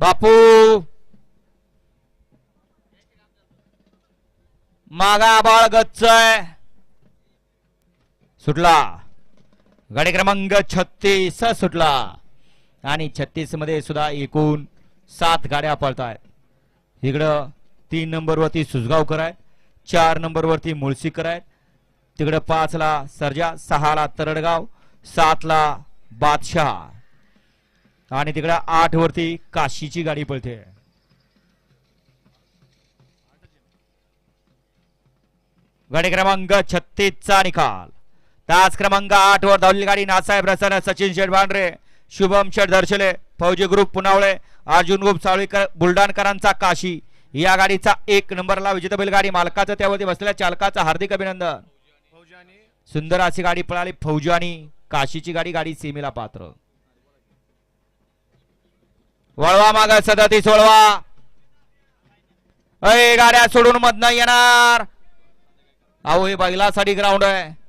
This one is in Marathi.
बापू! मागा बाळ गच्च आहे सुटला. गाडी क्रमांक छत्तीस सुटला. आणि छत्तीसमध्ये सुद्धा एकूण सात गाड्या पळत आहेत इकडं तीन नंबरवरती सुजगावकर आहेत चार नंबरवरती मुळशीकर आहेत. तिकडं पाचला सरजा सर्जा तरडगाव सातला बादशाह. आणि तिकडं आठ वरती काशीची गाडी पळते. गाडी क्रमांक छत्तीस चा निकाल. तास क्रमांक आठ वर धावलेली गाडी नासाहेब रसाना सचिन शेठ भांडरे शुभम शेठ दर्शले फौजी ग्रुप पुनावळे अर्जुन ग्रुप सावळीकर बुलढाणकरांचा काशी. या गाडीचा एक नंबरला विजेता बैलगाडी मालकाचं त्यावरती बसलेल्या चालकाचं हार्दिक अभिनंदन. सुंदर अशी गाडी पळाली फौजी आणि काशीची गाडी गाडी सीमेला पात्र. वळवा माग सदतीस वळवा अय गाड्या सोडून मधनं येणार. अहो हे बैलासाठी ग्राउंड आहे.